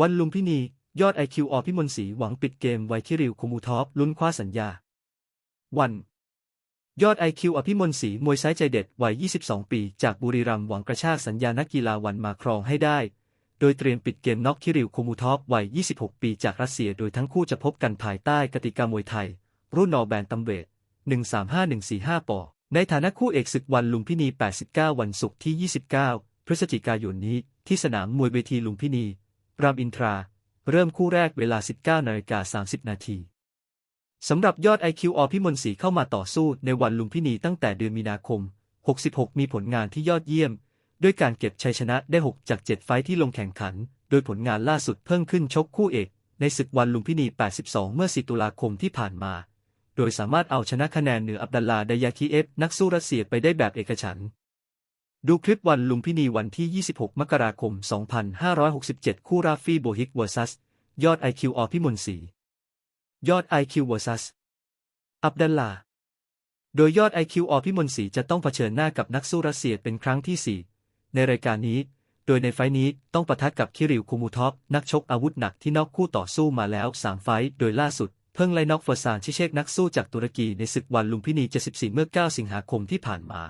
วันลุมพินี ยอด IQ อพิมลศรีหวังปิดเกมไวคิริวคุมูทอฟลุ้นคว้าสัญญา วัน ยอด IQ อภิมลศรีมวยซ้ายใจเด็ดวัย 22 ปี จากบุรีรัมย์หวังกระชากสัญญานักกีฬาวันมาครองให้ได้ โดยเตรียมปิดเกมน็อกคิริวคุมูทอฟวัย 26 ปี จากรัสเซีย โดยทั้งคู่จะพบกันภายใต้กติกามวยไทย รุ่นนอแบนตัมเวท135-145 ปอ ในฐานะคู่เอกศึกวันลุมพินี 89 วันศุกร์ที่ 29 พฤศจิกายนนี้ที่สนามมวยเวทีลุมพินี รามอินทรา เริ่มคู่แรกเวลา 19นาฬิกา30 นาทีสำหรับยอด IQ อพิมลศรีเข้ามาต่อสู้ในวันลุมพินีตั้งแต่เดือนมีนาคม 66 มีผลงานที่ยอดเยี่ยม ด้วยการเก็บชัยชนะได้ 6 จาก 7 ไฟที่ลงแข่งขัน โดยผลงานล่าสุดเพิ่งขึ้นชกคู่เอก ในศึกวันลุมพินี 82 เมื่อ 4 ตุลาคมที่ผ่านมา โดยสามารถเอาชนะคะแนนเหนืออับดัลลาดายาคีเอฟนักสู้รัสเซียไปได้แบบเอกฉันท์ ดูคลิปวันลุมพินีวันที่ 26 มกราคม 2567 คู่ราฟี่โบฮิกเวอร์ซัส ยอด IQ อพิมลศรียอด IQ vs อับดัลลา โดยยอด IQ อพิมลศรีจะต้องเผชิญหน้ากับนักสู้รัสเซียเป็นครั้งที่ 4 ในรายการนี้ โดยในไฟนี้ต้องปะทะกับคิริวคูมูท็อฟนักชกอาวุธหนักที่นอกคู่ต่อสู้มาแล้ว 3 ไฟโดยล่าสุดเพิ่งไล่น็อกเฟอร์ซานชิเชกนักสู้จากตุรกีในศึกวันลุมพินี 74 เมื่อ 9 สิงหาคมที่ผ่านมา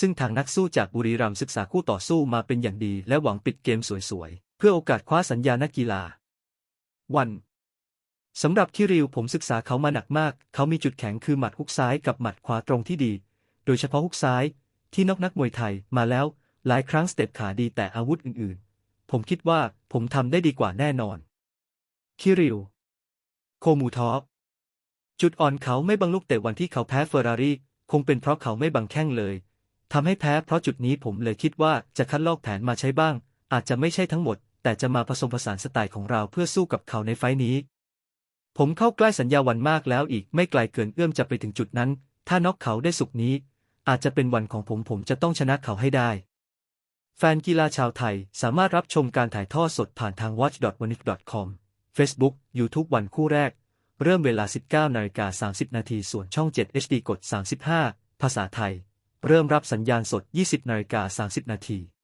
ซึ่งทางนักสู้จากบุรีรัมย์ศึกษาคู่ต่อสู้มาเป็นอย่างดีและหวังปิดเกมสวยๆ เพื่อโอกาสคว้าสัญญานักกีฬา วันสำหรับคิริวผมศึกษาเขามาหนักมาก เขามีจุดแข็งคือหมัดฮุกซ้ายกับหมัดขวาตรงที่ดี โดยเฉพาะฮุกซ้ายที่นอกนักมวยไทยมาแล้ว หลายครั้งสเต็ปขาดีแต่อาวุธอื่นๆ ผมคิดว่าผมทำได้ดีกว่าแน่นอน คิริว โคมูทอฟจุดอ่อนเขาไม่บังลูกเตะวันที่เขาแพ้เฟอร์รารี่คงเป็นเพราะเขาไม่บังแข้งเลย ทำให้แพ้เพราะจุดนี้ผมเลยคิดว่าจะคัดลอกแผนมาใช้บ้าง อาจจะไม่ใช่ทั้งหมด แต่จะมาผสมผสานสไตล์ของเราเพื่อสู้กับเขาในไฟนี้ ผมเข้าใกล้สัญญาวันมากแล้วอีกไม่ไกลเกินเอื้อมจะไปถึงจุดนั้น ถ้าน็อกเขาได้สุกนี้ อาจจะเป็นวันของผมผมจะต้องชนะเขาให้ได้ แฟนกีฬาชาวไทยสามารถรับชมการถ่ายทอดสดผ่านทาง watch.wanik.com Facebook YouTube วันคู่แรก เริ่มเวลา 19นาฬิกา30 นาทีส่วนช่อง 7 HD กด 35 ภาษาไทย เริ่มรับสัญญาณสด 20นาฬิกา30 นาที